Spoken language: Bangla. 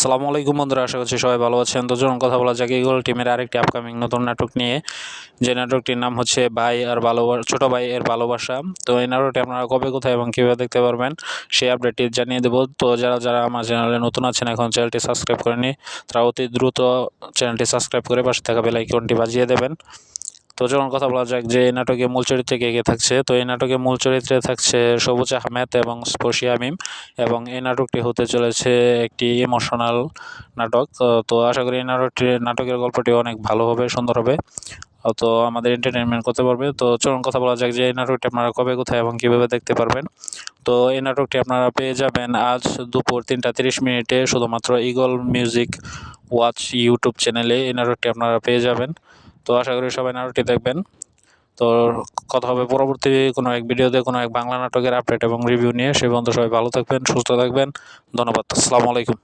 সালামু আলাইকুম বন্ধুরা, আশা করছি সবাই ভালো আছেন। চলুন কথা বলা যাক ইগল টিমের আরেকটি আপকামিং নতুন নাটক নিয়ে। যে নাটকটির নাম হচ্ছে ভাই আর ভালোবাসা ছোট ভাই এর ভালোবাসা। তো এই নাটকটি আপনারা কবে, কোথায় এবং কীভাবে দেখতে পারবেন, সেই আপডেটটি জানিয়ে দেবো। তো যারা যারা আমার চ্যানেলে নতুন আছেন, এখন চ্যানেলটি সাবস্ক্রাইব করেনি তারা অতি দ্রুত চ্যানেলটি সাবস্ক্রাইব করে পাশে থাকা বেলাইকনটি বাজিয়ে দেবেন। তো চলুন কথা বলা যাক যে এই নাটকে মূল চরিত্রে কে কে থাকছে। তো এই নাটকে মূল চরিত্রে থাকছে সবুজ আহমেদ এবং স্পর্শী আমিম এবং এই নাটকটি হতে চলেছে একটি ইমোশনাল নাটক। তো আশা করি এই নাটকটি, নাটকের গল্পটি অনেক ভালো হবে, সুন্দর হবে। তো আমাদের এন্টারটেনমেন্ট করতে পারবে। তো চলুন কথা বলা যাক যে এই নাটকটি আপনারা কবে, কোথায় এবং কীভাবে দেখতে পারবেন। তো এই নাটকটি আপনারা পেয়ে যাবেন আজ দুপুর তিনটা তিরিশ মিনিটে শুধুমাত্র ইগল মিউজিক ওয়াচ ইউটিউব চ্যানেলে এই নাটকটি আপনারা পেয়ে যাবেন। তো আশা করি সবাই নাটকটি দেখবেন। তো কথা হবে পরবর্তী কোনো এক ভিডিওতে, কোনো এক বাংলা নাটকের আপডেট এবং রিভিউ নিয়ে। সে বন্ধু সবাই ভালো থাকবেন, সুস্থ থাকবেন। ধন্যবাদ, আসসালামু আলাইকুম।